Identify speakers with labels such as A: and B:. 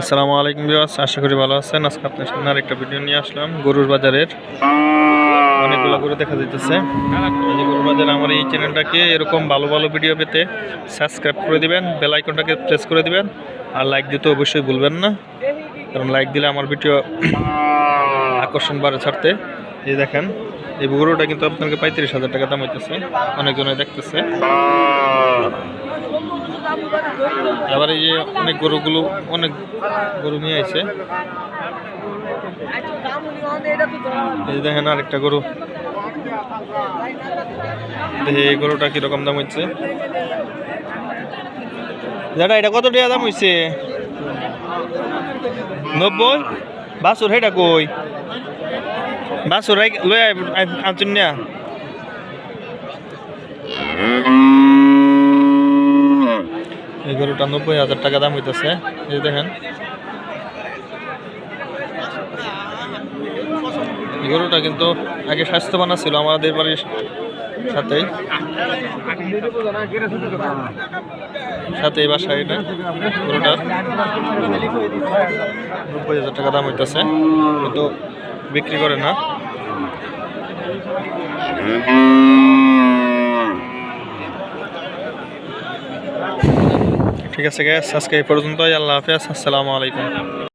A: আসসালামু আলাইকুম বিয়াস আশা করি ভালো আছেন। আজকে আপনার সামনে আরেকটা ভিডিও নিয়ে আসলাম, গরুর বাজারের। অনেকগুলো গরু দেখা যাইতেছে। এই গরুর বাজার, আমার এই চ্যানেলটাকে এরকম ভালো ভালো ভিডিও পেতে সাবস্ক্রাইব করে দিবেন, বেল আইকনটাকে প্রেস করে দিবেন, আর লাইক দিতে অবশ্যই ভুলবেন না। কারণ লাইক দিলে আমার ভিডিও আকর্ষণ বাড়ে ছাড়তে। এই দেখেন, এই গরুটা কিন্তু আপনাকে পঁয়ত্রিশ হাজার টাকা দাম হইতেছে। অনেকজনে দেখতেছে। আবার এই যে অনেক গরুগুলো, অনেক গরু নিয়ে আইছে। এই দেখেন আরেকটা গরু। দেখি এই গরুটা কীরকম দাম হচ্ছে দাদা, এটা কত টাকা দাম হয়েছে নব্বই? বাসুর হেটা কই? বাসুর লই আনছুন না এই গরুটা নব্বই হাজার টাকা দাম হইতেছে। এই দেখেন। গরুটা কিন্তু আগে স্বাস্থ্যবান ছিল আমাদের বাড়ির সাথেই। সাথে এই বাসায় এটা গরুটা। নব্বই হাজার টাকা দাম হইতেছে, কিন্তু বিক্রি করে না। ঠিক আছে গ্যাস আজকে এই পর্যন্তই। আল্লাহ হাফেজ। আসসালামু আলাইকুম।